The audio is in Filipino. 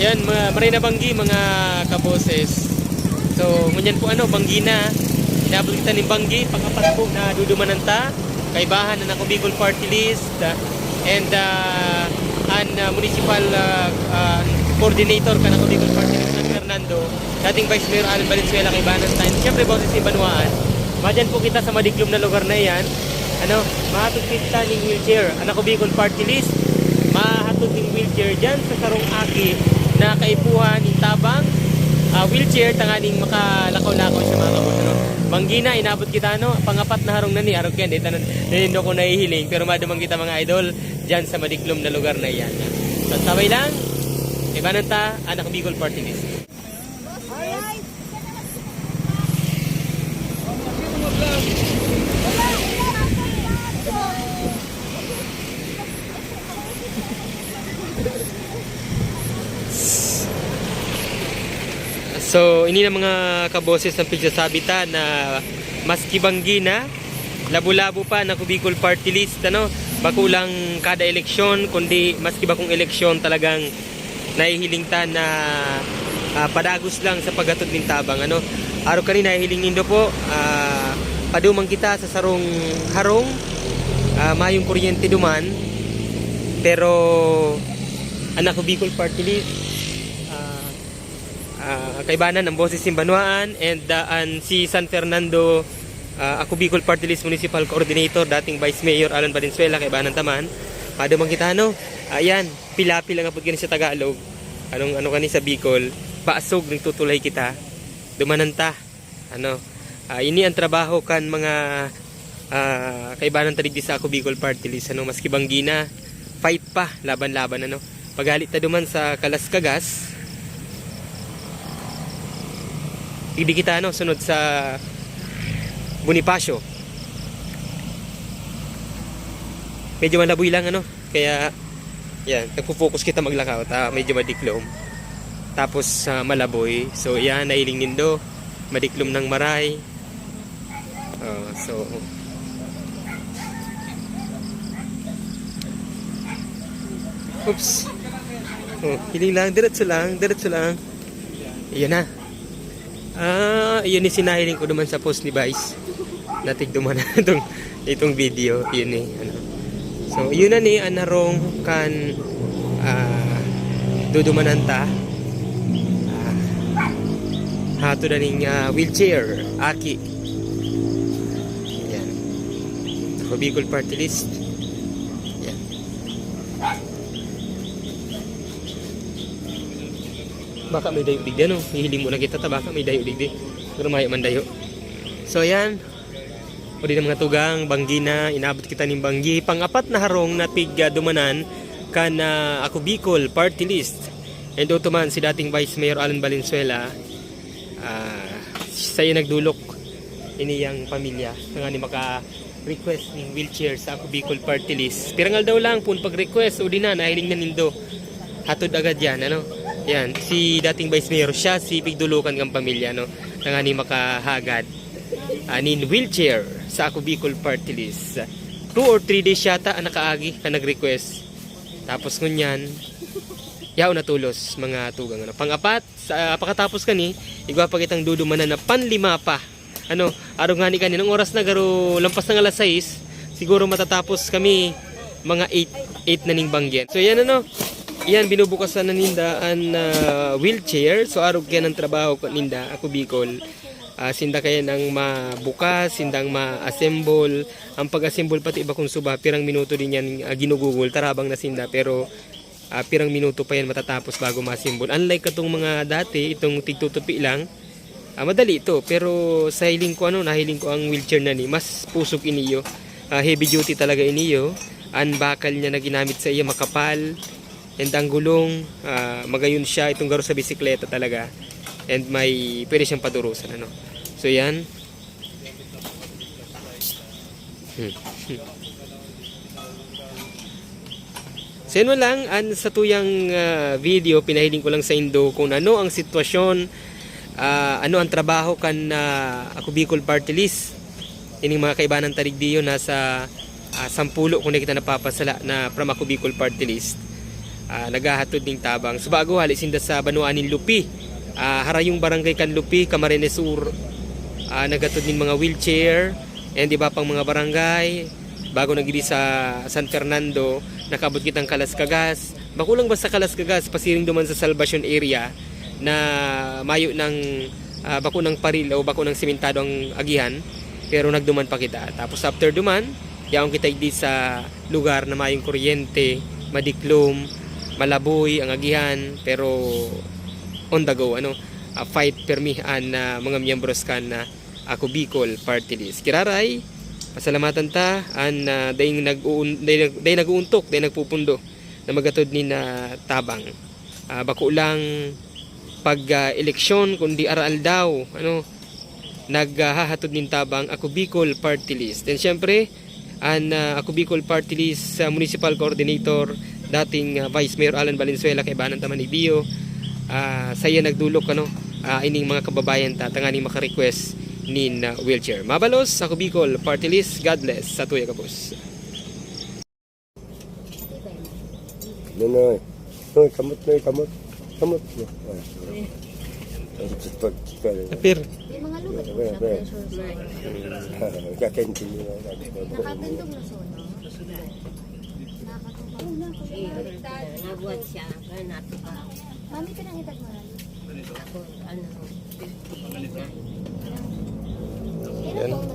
Ayan, mga maray na banggi, mga kaboses. So, ngunyan po ano, banggi na. Inabot ng banggi, pangapat po na dudumananta. Kaibahan na ako Bicol Party List. and uh, an uh, municipal uh, uh, coordinator ka ng Bicol Party ng Fernando. Dating Vice Mayor Alan Valenzuela kay Banastine. Siyempre, boses ni Banuaan. Madyan po kita sa madiklom na lugar na yan. Ano, mahatod kita ng wheelchair. Anak Party List. Mahatod ng wheelchair dyan sa Sarong Aki na kaipuhan ng tabang ah, wheelchair tanganing makalakaw-lakaw siya mga kabos ano. Manggina inabot kita no pangapat na harong na ni arog yan dito nanindo ko nahihiling pero madumang kita mga idol diyan sa madiklom na lugar na yan. So sabay lang. Iba ta anak Bicol Party List. So, ini na mga kaboses ng pigsasabita na maski banggi na, labo-labo pa na Bicol Party List, ano, bakulang kada eleksyon, kundi maski ba kung eleksyon talagang nahihiling ta na ah, padagos lang sa paggatod ng tabang, ano. Araw kanina nahihiling nindo po, ah, padumang kita sa sarong harong, ah, mayong kuryente duman, pero anak ko Bicol Party List, uh, kaibanan ng boses Simbanuan and uh, an si San Fernando uh, ako Bicol Party List Municipal Coordinator dating Vice Mayor Alan Valenzuela kaibanan taman. Pada man kita no ayan pilapi lang apod sa Tagalog. Anong ano kani sa Bicol? Paasog ng tutulay kita dumananta ano? Ah, ini ang trabaho kan mga uh, kaibanan taligdi sa ako Bicol Party List. Ano maski banggina fight pa laban-laban ano? Pagalit ta duman sa Kalaskagas Hindi kita ano, sunod sa Bonifacio. Medyo malaboy lang ano, kaya yan, nagpo-focus kita maglakaw, ta medyo madiklom. Tapos sa malaboy, so yan, nailing nindo, madiklom ng maray. Oh, so Oops. Oh, hiling lang, diretso lang, diretso lang. Ayan na. Ah, yun yung sinahiling ko naman sa post ni Vice. Natig duman na itong, itong video. Yun eh. Ano. So, yun na ni anarong kan ah, dudumananta. Ah, hato na ning ah, wheelchair. Aki. Yan. Ako Bicol Party List. Baka may dayo digdi ano hihiling mo na kita ta baka may dayo digdi pero may man dayo. So yan o di na mga tugang banggi na. Inabot kita ning banggi. Pangapat na harong na tigga dumanan kana ako Bicol party list. And man si dating Vice Mayor Alan Valenzuela ah sayo nagdulok iniyang pamilya nga ni maka request ning wheelchair sa ako Bicol party list. Pirangal daw lang pun pag request o di na nahiling na nindo. Hatod agad yan ano yan, si dating Vice Mayor siya, si Pigdulukan ng pamilya, no? Nangani makahagad. Anin wheelchair sa ako Bicol Party List. 2 or 3 days yata ang nakaagi na nag-request. Tapos ngunyan, yaw na tulos mga tugang. Ano. Pangapat, sa pakatapos kani, igwa pa kitang dudumanan na panlima pa. Ano, araw nga ni kaninang oras na garo lampas ng alas 6, siguro matatapos kami mga 8 8 na ning banggen. So yan ano, yan binubukasan na ninda ang uh, wheelchair. So arog kaya ng trabaho ko ninda. Ako Bicol. Ah, sinda kaya nang mabukas sindang ma-assemble. Ang pag-assemble pati iba kung suba pirang minuto din yan uh, ginugugol. Tarabang na sinda pero ah, pirang minuto pa yan matatapos bago ma-assemble. Unlike katong mga dati itong tigtutupi lang ah, madali ito. Pero sa hiling ko ano nahiling ko ang wheelchair na ni mas pusok iniyo. Ah, heavy duty talaga iniyo. Ang bakal niya na ginamit sa iya makapal and ang gulong ah, magayon siya itong garo sa bisikleta talaga and may pwede siyang padurusan ano so yan Hmm. So yun lang, an, sa tuyang ah, video, pinahiling ko lang sa Indo kung ano ang sitwasyon, ah, ano ang trabaho kan na ako Bicol Party List. Ining mga kaibanan taligdiyo nasa uh, sampulo kung na kita napapasala na from ako Bicol Party List. Ah, nagahatod ning tabang. Sa bago hali sinda sa Banuanin Lupi. Ah, harayong barangay kan Lupi, Camarines Sur. Ah, nagatod ning mga wheelchair and iba pang mga barangay. Bago nagili sa San Fernando, nakabot kitang Kalas-Kagas. Bakulang basta Kalas-Kagas, pasiring duman sa Salvation area na mayo ng ah, bako ng paril o bako ng simentado ang agihan pero nagduman pa kita tapos after duman yaong kita di sa lugar na mayong kuryente madiklom malaboy ang agihan pero on the go ano ah, fight permihan na mga miyembros kan na ako Bicol Party List. Kiraray pasalamatan ta an uh, dayong nag day naguuntok day nagpupundo na magatod ni na tabang. Ah, bako lang pag ah, eleksyon kundi aral daw ano naghahatod nin tabang ako Bicol Party List. And syempre an ah, ako Bicol Party List sa Municipal Coordinator dating ah, Vice Mayor Alan Valenzuela kay Banan Taman Ibio Ah, saya nagdulok ano ah, ining mga kababayan ta tanganing maka-request nin ah, wheelchair mabalos ako Bicol Party List God bless sa tuya kapos Noy, noy, kamot, noy, kamot. Kamot. Apir mga lugat well. pressure. Nakagandong na sono. Nabuhat siya, kaya natuka. Mami, pinangitat mo lang. Ako, ano, 59. Ilan po?